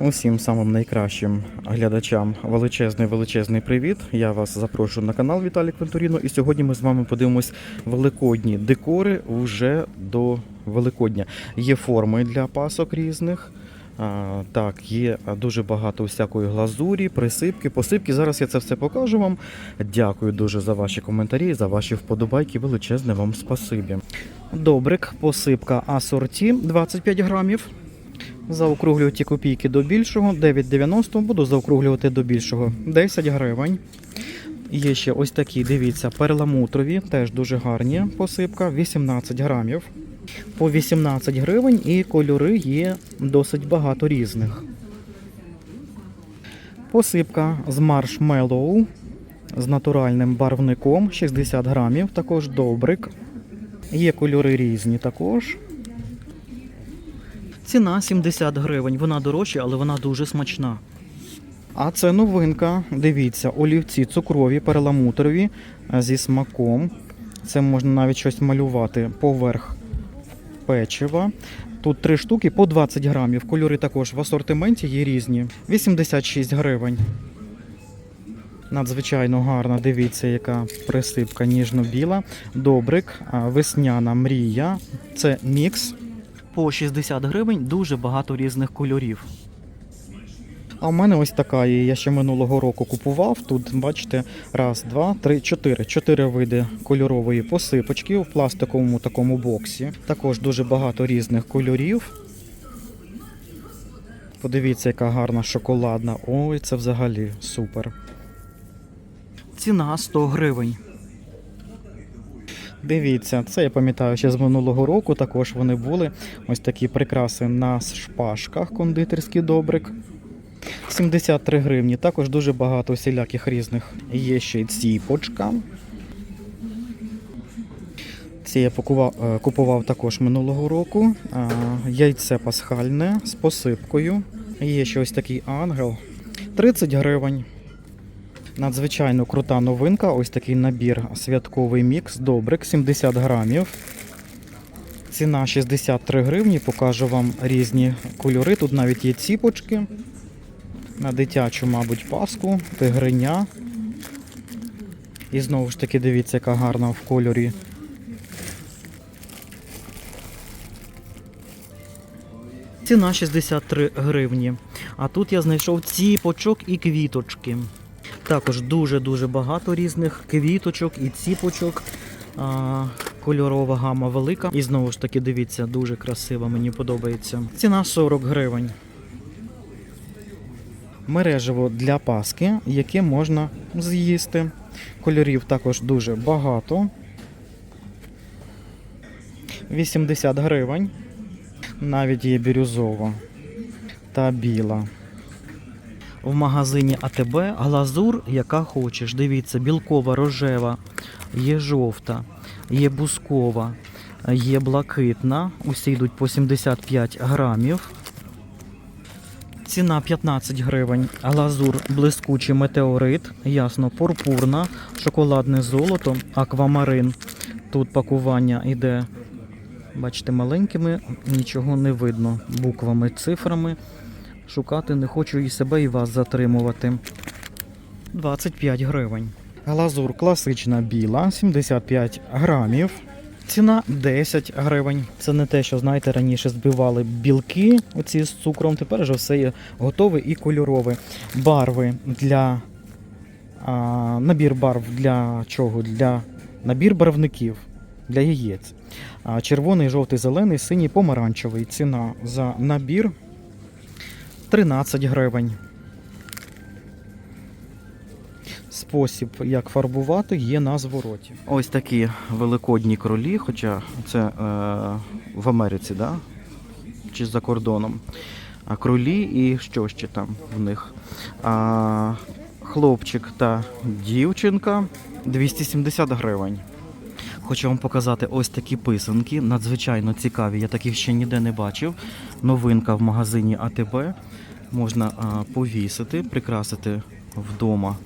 Усім самим найкращим глядачам величезний величезний привіт. Я вас запрошую на канал Віталій Квентуріно. І сьогодні ми з вами подивимось великодні декори вже до Великодня. Є форми для пасок різних. А, так, є дуже багато всякої глазурі, присипки, посипки. Зараз я це все покажу вам. Дякую дуже за ваші коментарі, за ваші вподобайки. Величезне вам спасибі. Добрик, посипка асорті 25 грамів. Заокруглюю ті копійки до більшого, 9,90, буду заокруглювати до більшого 10 гривень. Є ще ось такі, дивіться, перламутрові, теж дуже гарні посипка, 18 грамів. По 18 гривень і кольори є досить багато різних. Посипка з маршмеллоу з натуральним барвником 60 грамів, також добрик. Є кольори різні також. Ціна 70 гривень. Вона дорожча, але вона дуже смачна. А це новинка. Дивіться, олівці цукрові, перламутрові е, зі смаком. Це можна навіть щось малювати поверх печива. Тут три штуки по 20 грамів. Кольори також в асортименті є різні. 86 гривень. Надзвичайно гарна, дивіться, яка присипка ніжно-біла. Добрик, весняна мрія. Це мікс. По 60 гривень дуже багато різних кольорів. А в мене ось така є. Я ще минулого року купував. Тут, бачите, раз, два, три, чотири. Чотири види кольорової посипочки в пластиковому такому боксі. Також дуже багато різних кольорів. Подивіться, яка гарна шоколадна. Ой, це взагалі супер. Ціна 100 гривень. Дивіться, це я пам'ятаю ще з минулого року. Також вони були ось такі прикраси на шпажках, кондитерський добрик. 73 гривні. Також дуже багато всіляких різних. Є ще й ціпочка. Ці я покував, е, купував також минулого року. Яйце пасхальне з посипкою. Є ще ось такий ангел. 30 гривень. Надзвичайно крута новинка. Ось такий набір святковий мікс. Добрик, 70 грамів. Ціна 63 гривні. Покажу вам різні кольори. Тут навіть є ціпочки. На дитячу, мабуть, паску, тигриня. І знову ж таки, дивіться, яка гарна в кольорі. Ціна 63 гривні. А тут я знайшов ціпочок і квіточки. Також дуже-дуже багато різних квіточок і ціпочок. А, кольорова гама велика. І знову ж таки, дивіться, дуже красиво, мені подобається. Ціна 40 гривень. Мережево для паски, яке можна з'їсти. Кольорів також дуже багато. 80 гривень. Навіть є бірюзова та біла. В магазині АТБ глазур, яка хочеш. Дивіться, білкова, рожева, є жовта, є бускова, є блакитна. Усі йдуть по 75 грамів. Ціна 15 гривень. Глазур блискучий метеорит, ясно, пурпурна, шоколадне золото, аквамарин. Тут пакування йде, бачите, маленькими, нічого не видно. Буквами, цифрами. Шукати не хочу і себе, і вас затримувати. 25 гривень. Глазур класична біла, 75 грамів. Ціна 10 гривень. Це не те, що знаєте, раніше збивали білки оці з цукром. Тепер вже все є готове і кольорове. Барви для а, набір барв для чого? Для набір барвників для яєць. А, червоний, жовтий, зелений, синій, помаранчевий. Ціна за набір 13 гривень. Спосіб, як фарбувати, є на звороті. Ось такі великодні кролі, хоча це е, в Америці, да? чи за кордоном. А кролі і що ще там в них? А, хлопчик та дівчинка 270 гривень. Хочу вам показати ось такі писанки, надзвичайно цікаві. Я таких ще ніде не бачив. Новинка в магазині АТБ. Можна повісити, прикрасити вдома.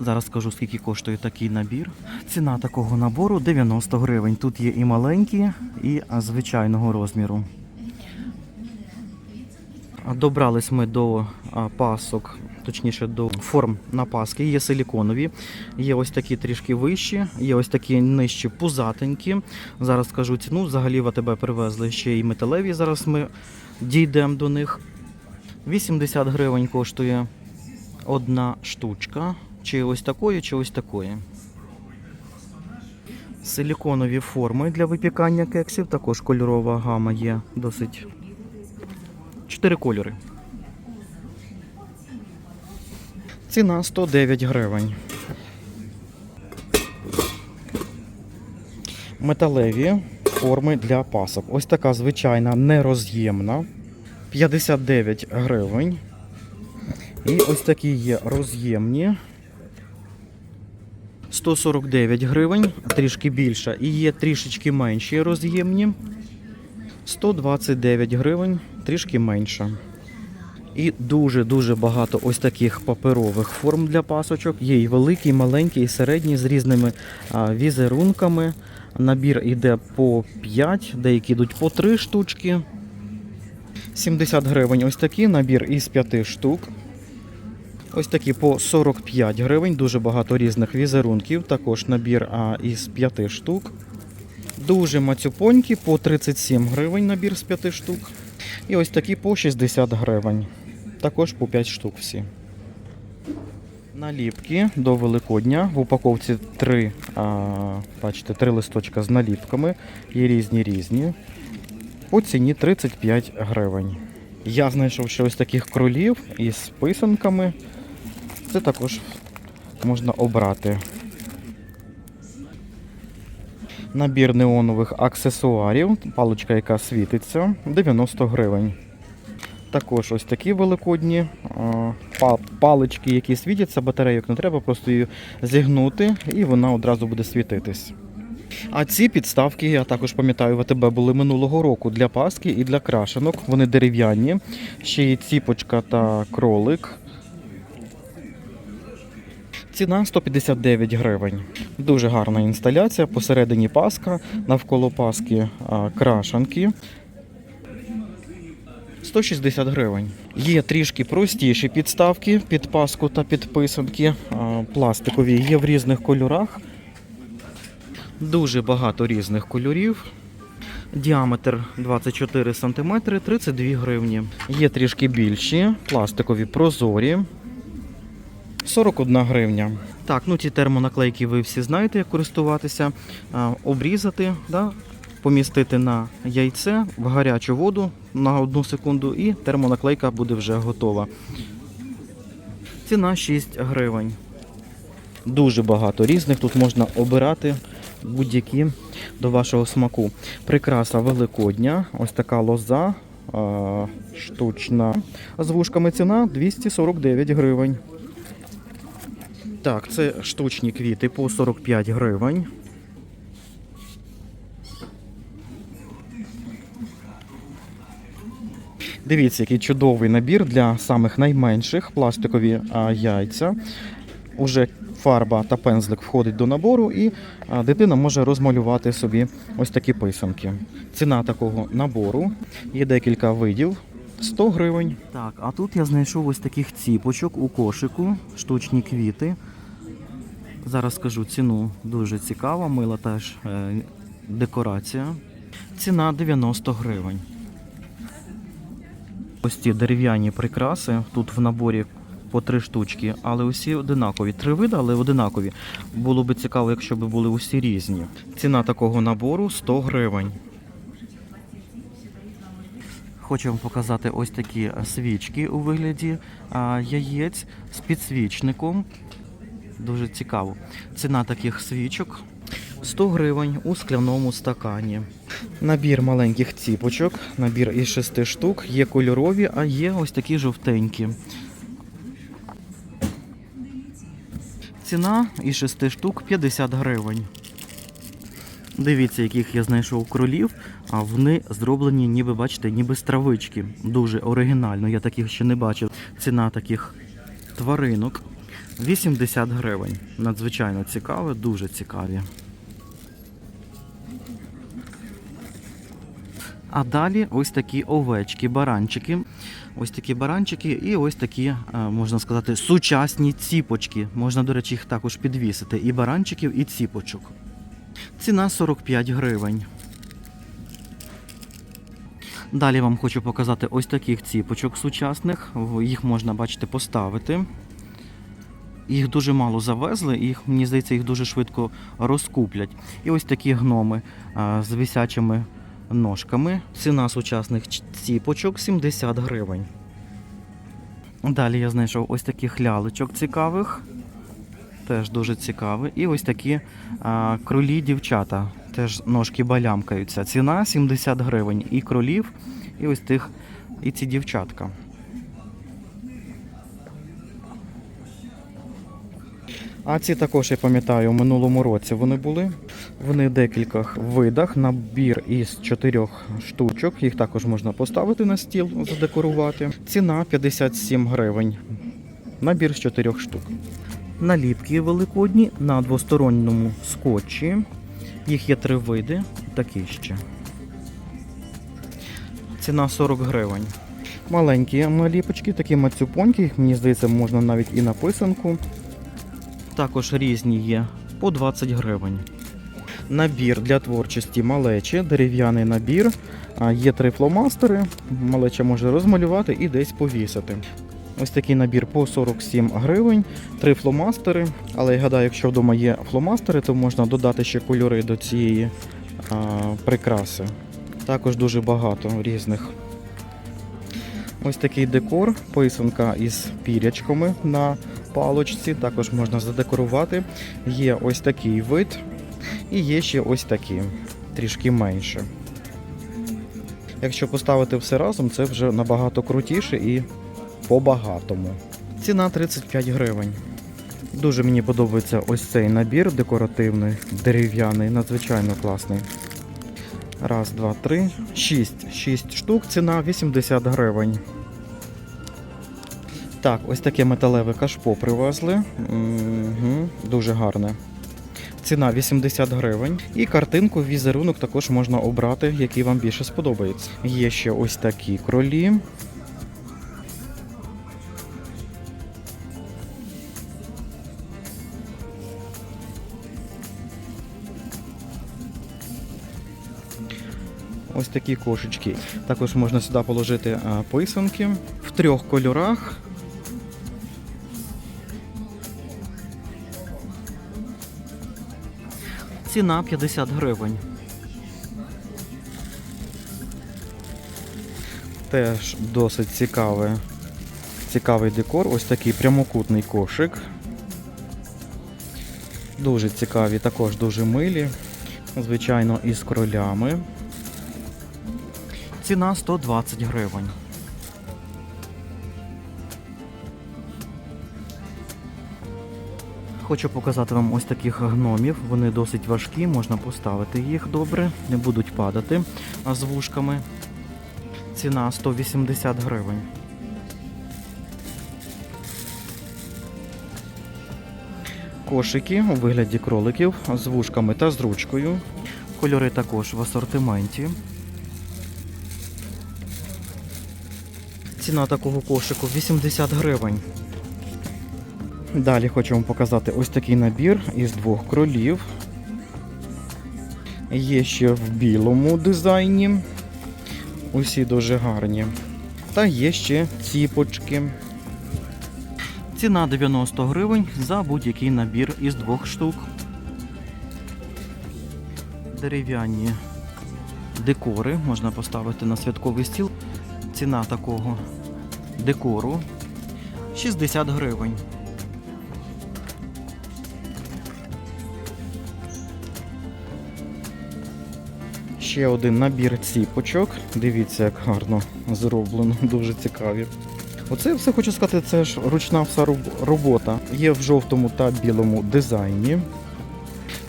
Зараз скажу, скільки коштує такий набір. Ціна такого набору 90 гривень. Тут є і маленькі, і звичайного розміру. Добрались ми до пасок, точніше до форм на паски. Є силіконові, є ось такі трішки вищі, є ось такі нижчі пузатенькі. Зараз скажу ціну. Взагалі в АТБ привезли ще й металеві. Зараз ми дійдемо до них. 80 гривень коштує одна штучка. Чи ось такої, чи ось такої. Силіконові форми для випікання кексів. Також кольорова гама є досить. Чотири кольори. Ціна 109 гривень. Металеві форми для пасок. Ось така звичайна нероз'ємна. 59 гривень. І ось такі є роз'ємні. 149 гривень, трішки більша. І є трішечки менші роз'ємні. 129 гривень, трішки менша. І дуже-дуже багато ось таких паперових форм для пасочок. Є і великі, і маленькі, і середні з різними візерунками. Набір йде по 5, деякі йдуть по 3 штучки. 70 гривень ось такий набір із 5 штук. Ось такі по 45 гривень, дуже багато різних візерунків. Також набір а, із 5 штук. Дуже мацюпонькі по 37 гривень набір з 5 штук. І ось такі по 60 гривень. Також по 5 штук всі. Наліпки до Великодня. В упаковці 3, а, бачите, 3 листочка з наліпками. Є різні різні. По ціні 35 гривень. Я знайшов ще ось таких кролів із писанками. Це також можна обрати. Набір неонових аксесуарів, паличка, яка світиться, 90 гривень. Також ось такі великодні палички, які світяться, батарейок не треба, просто її зігнути і вона одразу буде світитись. А ці підставки, я також пам'ятаю, в АТБ були минулого року для паски і для крашенок. Вони дерев'яні. Ще є ціпочка та кролик. Ціна 159 гривень. Дуже гарна інсталяція. Посередині паска, навколо паски крашанки. 160 гривень. Є трішки простіші підставки під паску та під писанки. а, Пластикові є в різних кольорах. Дуже багато різних кольорів. Діаметр 24 см, 32 гривні. Є трішки більші, пластикові прозорі. 41 гривня. Так, ну ці термонаклейки ви всі знаєте, як користуватися. Обрізати, да, помістити на яйце в гарячу воду на одну секунду, і термонаклейка буде вже готова. Ціна 6 гривень. Дуже багато різних. Тут можна обирати будь-які до вашого смаку. Прикраса Великодня, ось така лоза штучна. З вушками ціна 249 гривень. Так, це штучні квіти по 45 гривень. Дивіться, який чудовий набір для самих найменших пластикові яйця. Уже фарба та пензлик входить до набору, і дитина може розмалювати собі ось такі писанки. Ціна такого набору є декілька видів. 100 гривень. Так, а тут я знайшов ось таких ціпочок у кошику, штучні квіти. Зараз скажу ціну дуже цікава, мила теж е, декорація. Ціна 90 гривень. Ось ці дерев'яні прикраси. Тут в наборі по три штучки, але усі одинакові. Три види, але одинакові. Було би цікаво, якщо б були усі різні. Ціна такого набору 100 гривень. Хочу вам показати ось такі свічки у вигляді яєць з підсвічником. Дуже цікаво. Ціна таких свічок 100 гривень у скляному стакані. Набір маленьких ціпочок, набір із 6 штук, є кольорові, а є ось такі жовтенькі. Ціна із 6 штук 50 гривень. Дивіться, яких я знайшов кролів, а вони зроблені, ніби бачите, ніби з травички. Дуже оригінально. Я таких ще не бачив. Ціна таких тваринок 80 гривень. Надзвичайно цікаве, дуже цікаві. А далі ось такі овечки, баранчики. Ось такі баранчики і ось такі, е, можна сказати, сучасні ціпочки. Можна, до речі, їх також підвісити. І баранчиків, і ціпочок. Ціна 45 гривень. Далі вам хочу показати ось таких ціпочок сучасних. Їх можна, бачите, поставити. Їх дуже мало завезли, і їх, мені здається, їх дуже швидко розкуплять. І ось такі гноми з висячими ножками. Ціна сучасних ціпочок 70 гривень. Далі я знайшов ось таких лялечок цікавих. Теж дуже цікаві. І ось такі а, кролі дівчата. Теж ножки балямкаються. Ціна 70 гривень. І кролів, і ось тих, і ці дівчатка. А ці також, я пам'ятаю, у минулому році вони були. В декількох видах. Набір із чотирьох штучок. Їх також можна поставити на стіл, задекорувати. Ціна 57 гривень. Набір з чотирьох штук. Наліпки великодні на двосторонньому скотчі. Їх є три види, такі ще. Ціна 40 гривень. Маленькі наліпочки, такі мацюпоньки, мені здається, можна навіть і на писанку. Також різні є по 20 гривень. Набір для творчості малечі, дерев'яний набір. Є три фломастери. Малеча може розмалювати і десь повісити. Ось такий набір по 47 гривень, три фломастери. Але я гадаю, якщо вдома є фломастери, то можна додати ще кольори до цієї а, прикраси. Також дуже багато різних. Ось такий декор, писанка із пірячками на палочці. Також можна задекорувати. Є ось такий вид, і є ще ось такі, трішки менше. Якщо поставити все разом, це вже набагато крутіше і по-багатому. Ціна 35 гривень. Дуже мені подобається ось цей набір декоративний, дерев'яний, надзвичайно класний. Раз, два, три, шість. Шість штук, ціна 80 гривень. Так, ось таке металеве кашпо привезли. Угу, дуже гарне. Ціна 80 гривень. І картинку, візерунок також можна обрати, який вам більше сподобається. Є ще ось такі кролі. Ось такі кошечки. Також можна сюди положити писанки в трьох кольорах. Ціна 50 гривень. Теж досить цікавий, цікавий декор. Ось такий прямокутний кошик. Дуже цікаві, також дуже милі. Звичайно, із кролями. Ціна 120 гривень. Хочу показати вам ось таких гномів. Вони досить важкі, можна поставити їх добре, не будуть падати з вушками. Ціна 180 гривень. Кошики у вигляді кроликів з вушками та з ручкою. Кольори також в асортименті. Ціна такого кошику 80 гривень. Далі хочу вам показати ось такий набір із двох кролів. Є ще в білому дизайні. Усі дуже гарні. Та є ще ціпочки. Ціна 90 гривень за будь-який набір із двох штук. Дерев'яні декори можна поставити на святковий стіл. Ціна такого декору 60 гривень. Ще один набір ціпочок. Дивіться, як гарно зроблено, дуже цікаві. Оце все хочу сказати, це ж ручна вся робота. Є в жовтому та білому дизайні.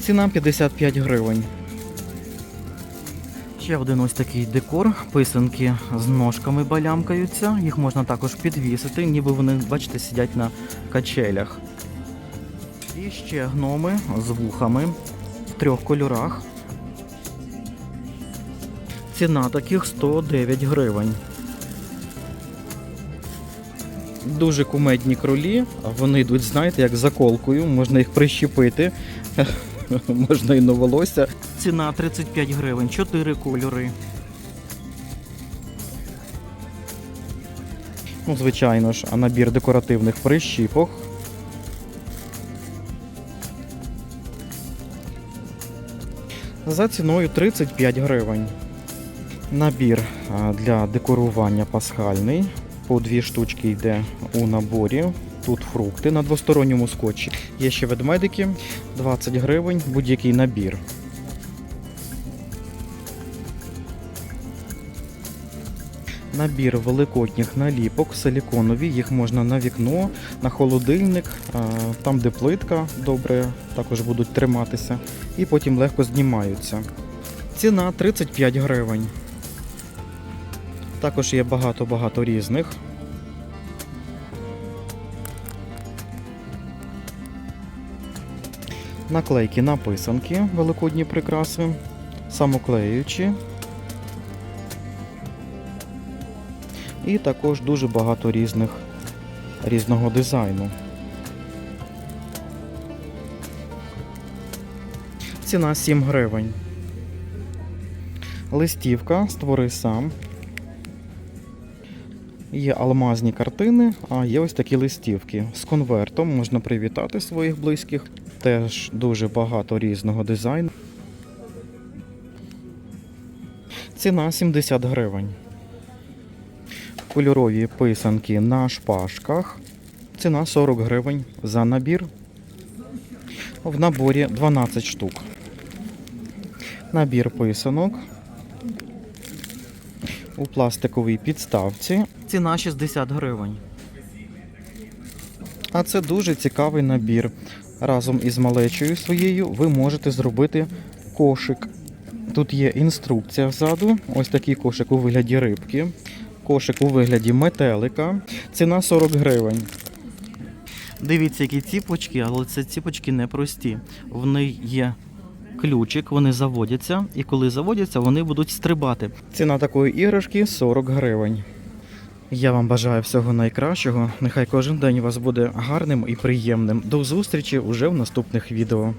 Ціна 55 гривень. Ще один ось такий декор. Писанки з ножками балямкаються. Їх можна також підвісити, ніби вони, бачите, сидять на качелях. І ще гноми з вухами в трьох кольорах. Ціна таких 109 гривень. Дуже кумедні кролі. Вони йдуть, знаєте, як заколкою, можна їх прищепити, можна і на волосся. Ціна 35 гривень, 4 кольори. Ну, звичайно ж, а набір декоративних прищіпок. За ціною 35 гривень. Набір для декорування пасхальний. По дві штучки йде у наборі. Тут фрукти на двосторонньому скотчі. Є ще ведмедики, 20 гривень, будь-який набір. Набір великодніх наліпок силіконові, їх можна на вікно, на холодильник, там де плитка добре також будуть триматися і потім легко знімаються. Ціна 35 гривень. Також є багато-багато різних. Наклейки написанки, великодні прикраси, самоклеючі. І також дуже багато різних різного дизайну. Ціна 7 гривень. Листівка створи сам. Є алмазні картини, а є ось такі листівки. З конвертом можна привітати своїх близьких. Теж дуже багато різного дизайну. Ціна 70 гривень. Кольорові писанки на шпажках. Ціна 40 гривень за набір. В наборі 12 штук. Набір писанок у пластиковій підставці. Ціна 60 гривень. А це дуже цікавий набір. Разом із малечою своєю ви можете зробити кошик. Тут є інструкція ззаду. Ось такий кошик у вигляді рибки. Кошик у вигляді метелика. Ціна 40 гривень. Дивіться, які ціпочки, але це ціпочки непрості. В них є ключик, вони заводяться, і коли заводяться, вони будуть стрибати. Ціна такої іграшки 40 гривень. Я вам бажаю всього найкращого. Нехай кожен день у вас буде гарним і приємним. До зустрічі уже в наступних відео.